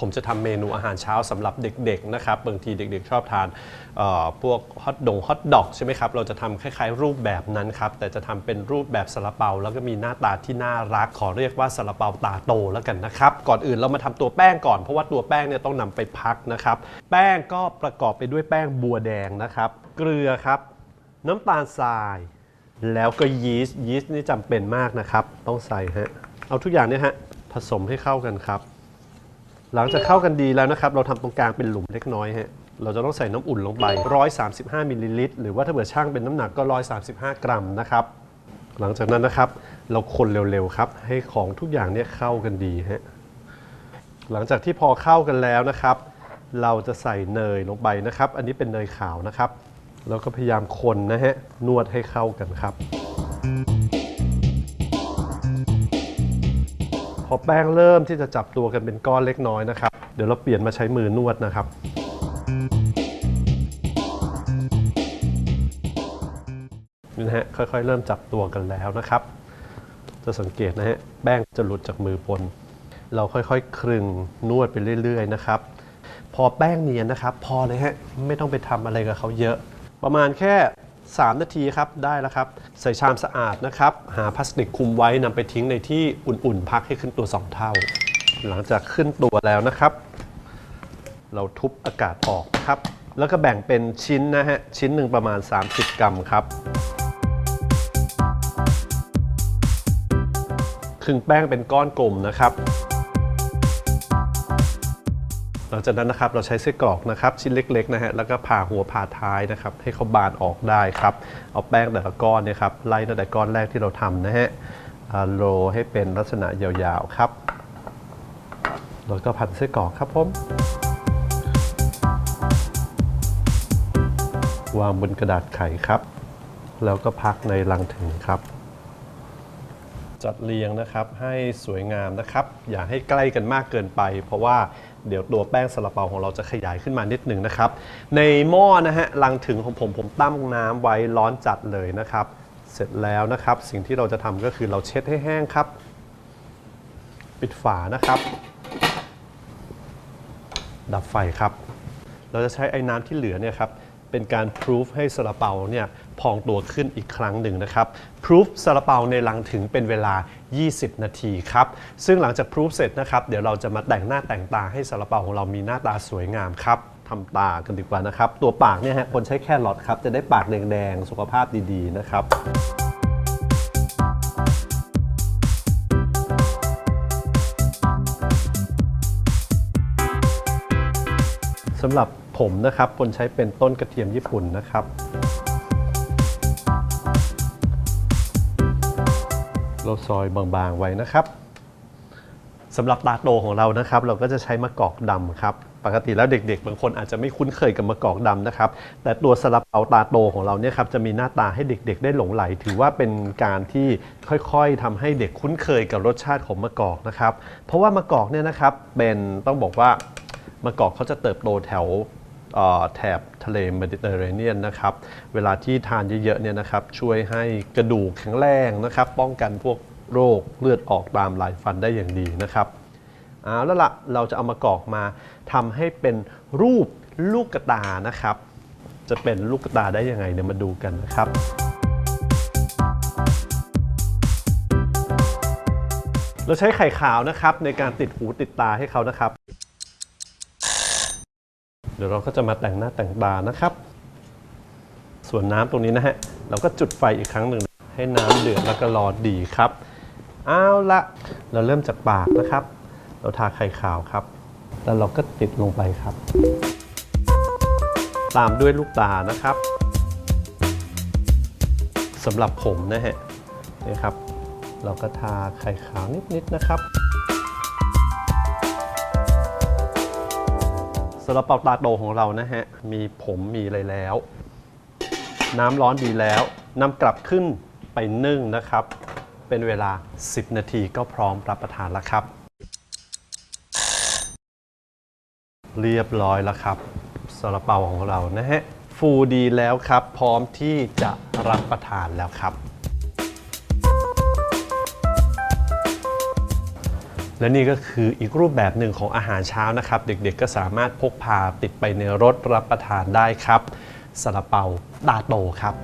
ผมจะทำเมนูอาหารเช้าสำหรับเด็กๆนะครับบางทีเด็กๆ ชอบทานพวกฮอทดงฮอทดอกใช่ไหมครับเราจะทำคล้ายๆ รูปแบบนั้นครับแต่จะทำเป็นรูปแบบซาลาเปา แล้วก็มีหน้าตาที่น่ารักขอเรียกว่าซาลาเปาตาโตแล้วกันนะครับก่อนอื่นเรามาทำตัวแป้งก่อนเพราะว่าตัวแป้งเนี่ยต้องนำไปพักนะครับ แป้งก็ประกอบไปด้วยแป้งบัวแดงนะครับเกลือครับ น้ำตาลทราย แล้วก็ยีสต์ยีสต์นี่จำเป็นมากนะครับ ต้องใส่ฮะเอาทุกอย่างเนี่ยฮะผสมให้เข้ากันครับ หลังจากเข้ากันดีแล้วนะครับ เราทำตรงกลางเป็นหลุมเล็กน้อยฮะ เราจะต้องใส่น้ำอุ่นลงไป 135มิลลิลิตรหรือว่าถ้าเกิดช่างเป็นน้ำหนักก็ 135 กรัมนะครับ หลังจากนั้นนะครับ เราคนเร็วๆครับ ให้ของทุกอย่างเนี่ยเข้ากันดีฮะ หลังจากที่พอเข้ากันแล้วนะครับ เราจะใส่เนยลงไปนะครับ อันนี้เป็นเนยขาวนะครับ แล้วก็พยายามคนนะฮะ นวดให้เข้ากันครับ พอแป้งเริ่มที่จะจับตัวกันเป็นก้อนเล็กน้อยนะครับ เดี๋ยวเราเปลี่ยนมาใช้มือนวดนะครับ นี่นะฮะค่อยๆ เริ่มจับตัวกันแล้วนะครับ จะสังเกตนะฮะแป้งจะหลุดจากมือปนเราค่อยๆ คลึงนวดไปเรื่อยๆนะครับ พอแป้งเนียนนะครับ พอเลยฮะไม่ต้องไปทำอะไรกับเขาเยอะ ประมาณแค่ 3 นาทีครับได้แล้วครับ ใส่ชามสะอาดนะครับ หาพลาสติกคุมไว้นำไปทิ้งในที่อุ่นๆ พักให้ขึ้นตัว 2 เท่า หลังจากขึ้นตัวแล้วนะครับ เราทุบอากาศออกครับ แล้วก็แบ่งเป็นชิ้นนะฮะ ชิ้นหนึ่งประมาณ 30 กรัมครับครึ่งแป้งเป็นก้อนกลมนะครับ หลังจากนั้นนะครับเราใช้ไส้กรอกนะครับชิ้นเล็กๆนะฮะแล้วก็ผ่าหัวผ่าท้ายนะครับให้เขาบานออกได้ครับเอาแป้งแต่ละก้อนเนี่ยครับไล่ตั้งแต่ก้อนแรกที่เราทำนะฮะโรให้เป็นลักษณะยาวๆครับแล้วก็พันไส้กรอกครับผมวางบนกระดาษไขครับ แล้วก็พักในลังถึงครับ จัดเรียงนะครับให้สวยงามนะครับ อย่าให้ใกล้กันมากเกินไป เพราะว่า เดี๋ยวตัวแป้งซาลาเปาของเราจะขยายขึ้นมานิดหนึ่งนะครับ ในหม้อนะฮะลังถึงของผมผมตั้มน้ำไว้ร้อนจัดเลยนะครับ เสร็จแล้วนะครับ สิ่งที่เราจะทำก็คือเราเช็ดให้แห้งครับ ปิดฝานะครับ ดับไฟครับ เราจะใช้ไอ้น้ำที่เหลือเนี่ยครับ เป็นการพรูฟให้ซาลาเปาเนี่ยพองตัวขึ้นอีกครั้งหนึ่งนะครับพรูฟซาลาเปาในลังถึงเป็นเวลา 20 นาทีครับ ซึ่งหลังจากพรูฟเสร็จนะครับ เดี๋ยวเราจะมาแต่งหน้าแต่งตาให้ซาลาเปาของเรามีหน้าตาสวยงามครับทำตากันดีกว่านะครับ ตัวปากเนี่ยฮะคนใช้แค่หลอดครับ จะได้ปากแดงๆ สุขภาพดีๆ นะครับสำหรับ ผมนะครับคนใช้เป็นต้นกระเทียมญี่ปุ่นนะครับ เราซอยบางๆไว้นะครับสำหรับตาโตของเรานะครับ เราก็จะใช้มะกอกดำครับปกติแล้วเด็กๆ บางคนอาจจะไม่คุ้นเคยกับมะกอกดำนะครับ แต่ตัวซาลาเปาตาโตของเราเนี่ยครับจะมีหน้าตาให้เด็กๆ ได้หลงไหล ถือว่าเป็นการที่ค่อยๆทำให้เด็กคุ้นเคยกับรสชาติของมะกอกนะครับ เพราะว่ามะกอกเนี่ยนะครับเป็นต้องบอกว่ามะกอกเขาจะเติบโตแถว แถบทะเลเมดิเตอร์เรเนียนนะครับ เวลาที่ทานเยอะๆเนี่ยนะครับช่วยให้กระดูกแข็งแรงนะครับ ป้องกันพวกโรคเลือดออกตามลายฟันได้อย่างดีนะครับเอาแล้วละเราจะเอามากอกมาทำให้เป็นรูปลูกกระตานะครับ จะเป็นลูกกระตาได้ยังไงเดี๋ยวมาดูกันนะครับเราใช้ไข่ขาวนะครับในการติดหูติดตาให้เขานะครับ เดี๋ยวเราก็จะมาแต่งหน้าแต่งตานะครับ ส่วนน้ำตรงนี้นะฮะ เราก็จุดไฟอีกครั้งหนึ่งให้น้ำเดือดแล้วก็รอดีครับเอาละเราเริ่มจากปากนะครับ เราทาไข่ขาวครับ แล้วเราก็ติดลงไปครับ ตามด้วยลูกตานะครับสำหรับผมนะฮะนี่ครับ เราก็ทาไข่ขาวนิดๆนะครับ สำหรับเป่าตาโตของเรานะฮะ มีผมมีอะไรแล้ว น้ำร้อนดีแล้วนำกลับขึ้นไปนึ่งนะครับ เป็นเวลา 10 นาทีก็พร้อมรับประทานแล้วครับ เรียบร้อยแล้วครับซาลาเปาของเรานะฮะฟูดีแล้วครับ พร้อมที่จะรับประทานแล้วครับ และนี่ก็คืออีกรูปแบบหนึ่งของอาหารเช้านะครับ เด็กๆก็สามารถพกพาติดไปในรถรับประทานได้ครับซาลาเปาตาโตครับ